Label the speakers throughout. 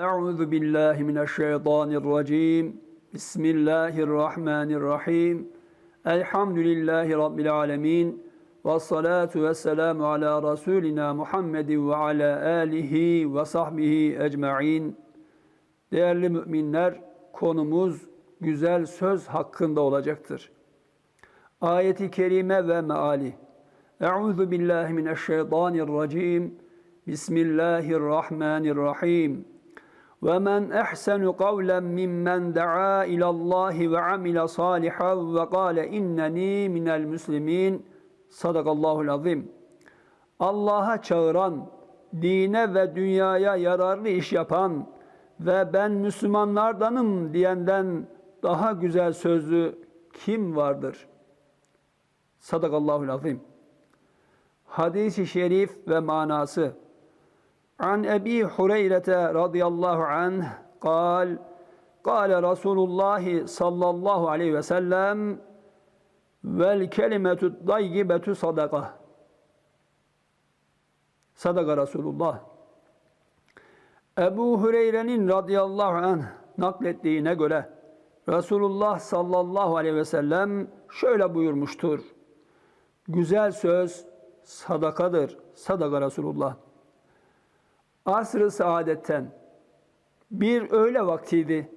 Speaker 1: Euzu billahi mineşşeytanirracim. Bismillahirrahmanirrahim. Elhamdülillahi rabbil alamin. Ve salatu ve selamu ala Resulina Muhammedin ve ala alihi ve sahbihi ecmain. Değerli müminler, konumuz güzel söz hakkında olacaktır. Ayeti kerime ve meali. Euzu billahi mineşşeytanirracim. Bismillahirrahmanirrahim. Ehsenu kavlen mimmen da'a ilallahi ve amile salihan ve kâle inneni minel müslimin. Sadakallahul azim. Allah'a çağıran, dine ve dünyaya yararlı iş yapan ve ben Müslümanlardanım diyenden daha güzel sözlü kim vardır? Sadakallahul azim. Hadis-i şerif ve manası. An Ebi Hureyre radıyallahu anh قال قال رسول الله صلى الله عليه وسلم والكلمة الطيبة صدقة Sadaka Resulullah. Ebu Hureyre'nin radıyallahu anh naklettiğine göre Resulullah sallallahu aleyhi ve sellem şöyle buyurmuştur. Güzel söz sadakadır. Sadaka Resulullah. Asr-ı saadetten bir öğle vaktiydi.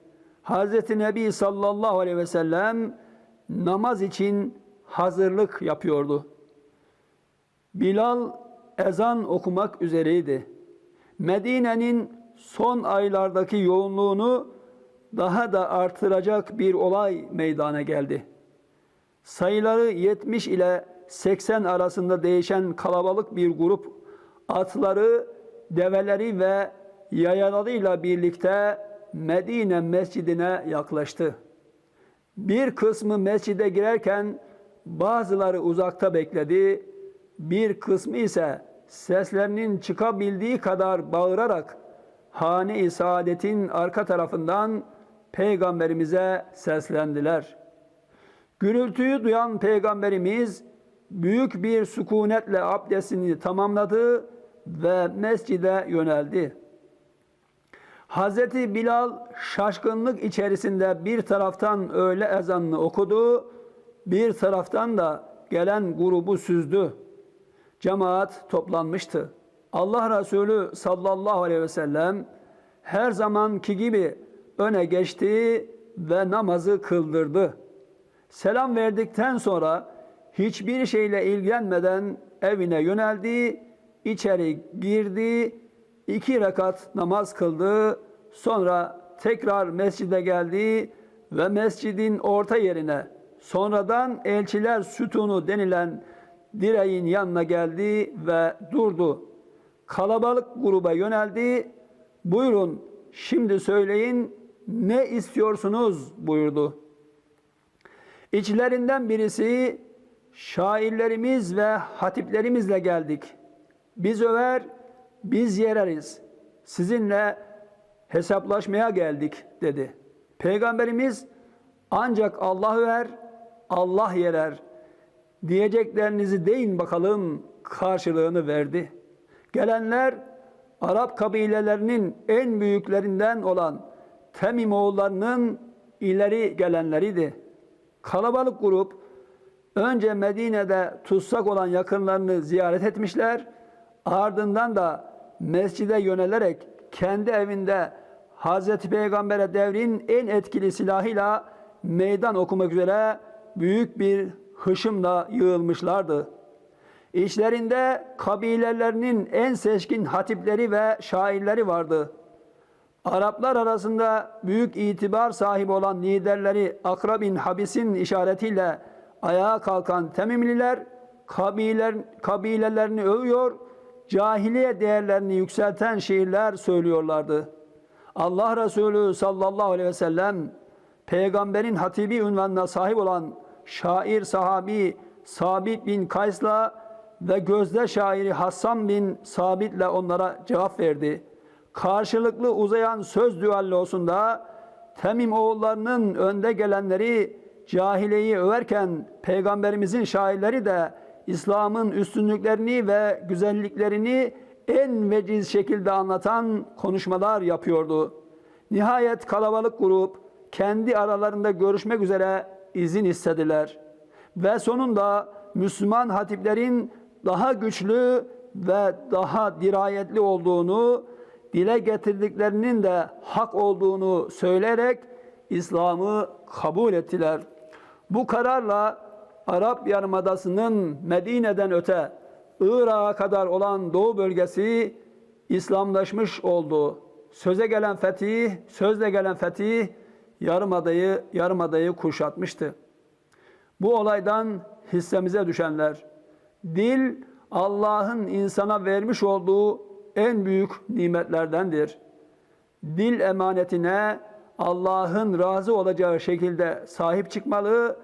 Speaker 1: Hazreti Nebi sallallahu aleyhi ve sellem namaz için hazırlık yapıyordu. Bilal ezan okumak üzereydi. Medine'nin son aylardaki yoğunluğunu daha da artıracak bir olay meydana geldi. Sayıları 70 ile 80 arasında değişen kalabalık bir grup atları, develeri ve yayalarıyla birlikte Medine mescidine yaklaştı. Bir kısmı mescide girerken bazıları uzakta bekledi, bir kısmı ise seslerinin çıkabildiği kadar bağırarak hane-i saadetin arka tarafından peygamberimize seslendiler. Gürültüyü duyan peygamberimiz büyük bir sükunetle abdestini tamamladı ve mescide yöneldi. Hazreti Bilal şaşkınlık içerisinde bir taraftan öğle ezanını okudu, bir taraftan da gelen grubu süzdü. Cemaat toplanmıştı. Allah Resulü sallallahu aleyhi ve sellem her zamanki gibi öne geçti ve namazı kıldırdı. Selam verdikten sonra hiçbir şeyle ilgilenmeden evine yöneldi, içeri girdi, iki rekat namaz kıldı, sonra tekrar mescide geldi ve mescidin orta yerine sonradan elçiler sütunu denilen direğin yanına geldi ve durdu. Kalabalık gruba yöneldi. Buyurun şimdi söyleyin ne istiyorsunuz buyurdu. İçlerinden birisi şairlerimiz ve hatiplerimizle geldik. Biz över, biz yereriz. Sizinle hesaplaşmaya geldik dedi. Peygamberimiz ancak Allah över, Allah yerer diyeceklerinizi deyin bakalım karşılığını verdi. Gelenler Arap kabilelerinin en büyüklerinden olan Temim oğullarının ileri gelenleriydi. Kalabalık grup önce Medine'de tutsak olan yakınlarını ziyaret etmişler. Ardından da mescide yönelerek kendi evinde Hazreti Peygamber'e devrin en etkili silahıyla meydan okumak üzere büyük bir hışımla yığılmışlardı. İçlerinde kabilelerinin en seçkin hatipleri ve şairleri vardı. Araplar arasında büyük itibar sahibi olan liderleri Akra bin Habis'in işaretiyle ayağa kalkan Temimliler kabiler, kabilelerini övüyor, cahiliye değerlerini yükselten şiirler söylüyorlardı. Allah Resulü sallallahu aleyhi ve sellem peygamberin hatibi ünvanına sahip olan şair sahabi Sabit bin Kays'la ve gözde şairi Hassan bin Sabit'le onlara cevap verdi. Karşılıklı uzayan söz düellosunda Temim oğullarının önde gelenleri cahileyi överken peygamberimizin şairleri de İslam'ın üstünlüklerini ve güzelliklerini en veciz şekilde anlatan konuşmalar yapıyordu. Nihayet kalabalık grup kendi aralarında görüşmek üzere izin istediler. Ve sonunda Müslüman hatiplerin daha güçlü ve daha dirayetli olduğunu, dile getirdiklerinin de hak olduğunu söyleyerek İslam'ı kabul ettiler. Bu kararla Arap Yarımadası'nın Medine'den öte Irak'a kadar olan Doğu bölgesi İslamlaşmış oldu. Söze gelen fetih, sözle gelen fetih Yarımada'yı Yarımada'yı kuşatmıştı. Bu olaydan hissemize düşenler dil Allah'ın insana vermiş olduğu en büyük nimetlerdendir. Dil emanetine Allah'ın razı olacağı şekilde sahip çıkmalı,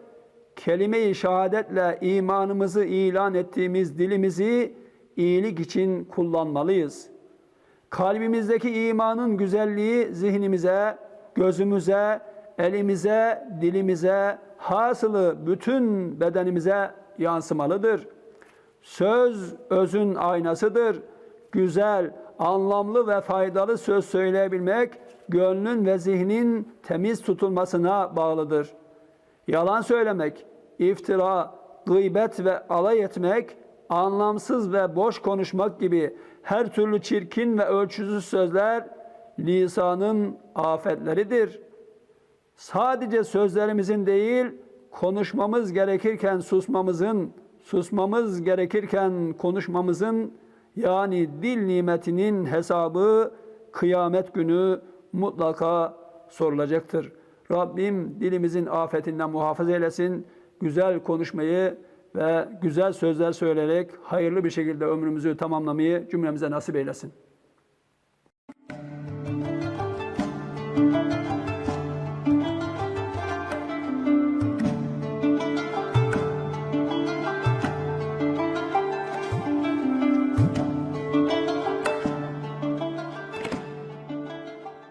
Speaker 1: kelime-i şehadetle imanımızı ilan ettiğimiz dilimizi iyilik için kullanmalıyız. Kalbimizdeki imanın güzelliği zihnimize, gözümüze, elimize, dilimize, hasılı bütün bedenimize yansımalıdır. Söz özün aynasıdır. Güzel, anlamlı ve faydalı söz söyleyebilmek gönlün ve zihnin temiz tutulmasına bağlıdır. Yalan söylemek, iftira, gıybet ve alay etmek, anlamsız ve boş konuşmak gibi her türlü çirkin ve ölçüsüz sözler lisanın afetleridir. Sadece sözlerimizin değil, konuşmamız gerekirken susmamızın, susmamız gerekirken konuşmamızın yani dil nimetinin hesabı kıyamet günü mutlaka sorulacaktır. Rabbim dilimizin afetinden muhafaza eylesin. Güzel konuşmayı ve güzel sözler söyleyerek hayırlı bir şekilde ömrümüzü tamamlamayı cümlemize nasip eylesin.